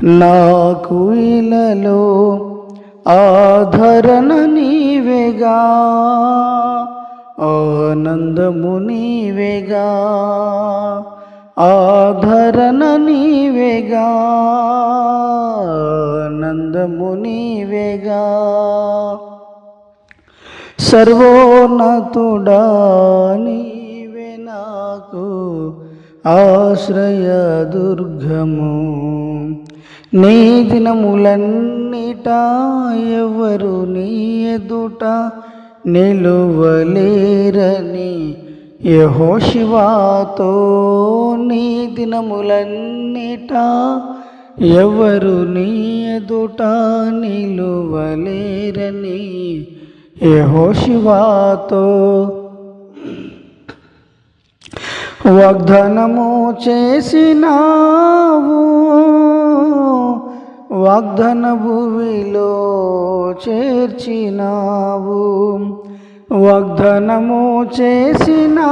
నాకు ఇలలో ఆధరణ నీవేగా ఆనందము నీవేగా ఆధరణ నీవేగా ఆనందము నీవేగా. సర్వోన్నతుడా నీవే నాకు ఆశ్రయ దుర్గము. నీ దినములన్నిట ఎవరు నీ ఎదుట నిలువలేరని యహోశివాతో నీ దినములన్నిట ఎవరు నీ ఎదుట నిలువలేరని యహోశివాతో వాగ్దానము చేసినావు. వాగ్దన భూమిలో చేర్చినావు. వాగ్దనము చేసినావు.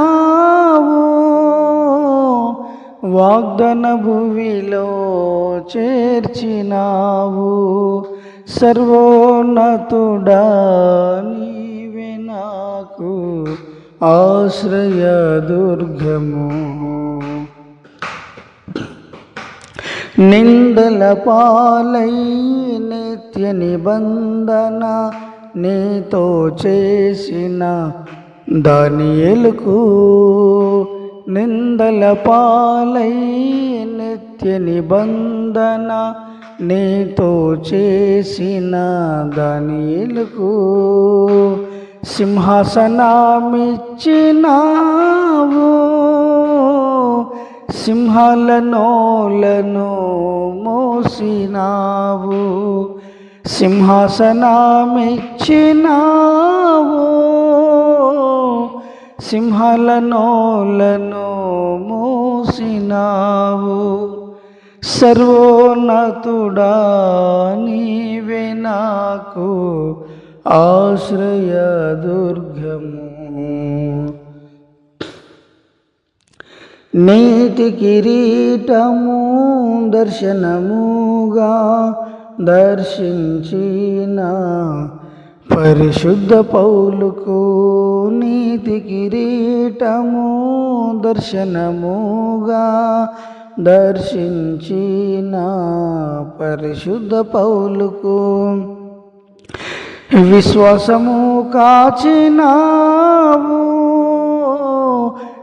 వాగ్దన భూమిలో చేర్చినావు. సర్వోన్నతుడా నీవే నాకు ఆశ్రయ దుర్గము. నిందల పాలై నిత్య నిబంధన నీతో చేసిన దానియలకు నిందల పాలై నిత్య నిబంధన నీతో చేసిన దానియలకు ఎలుకు సింహాసనమిచ్చినావు. సింహాల నోలను మోసినావు సింహాసనమిచ్చినావు. సింహాల నోలను మోసినావు సర్వోన్నతుడా నీవే నాకు ఆశ్రయ దుర్గము. నీతి కిరీటము దర్శనముగా దర్శించిన పరిశుద్ధ పౌలుకు నీతి కిరీటము దర్శనముగా దర్శించిన పరిశుద్ధ పౌలుకు విశ్వాసము కాచినావు.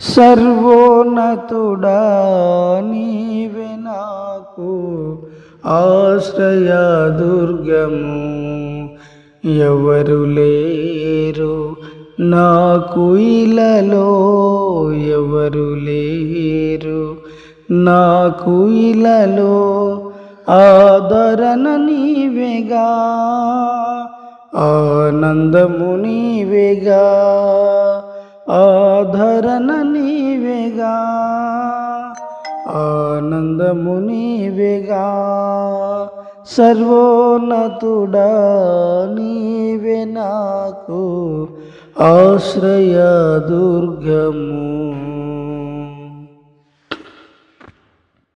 సర్వోన్నతుడా నీవే నాకు ఆశ్రయ దుర్గము. ఎవరు లేరు నాకు ఇలలో ఎవరు లేరు నాకు ఇలలో ఆదరణ నీవేగా ఆనందము నీవేగా ఆధరణ ఆనందము నీవేగా సర్వోన్నతుడా నీవే నాకు ఆశ్రయ దుర్గము.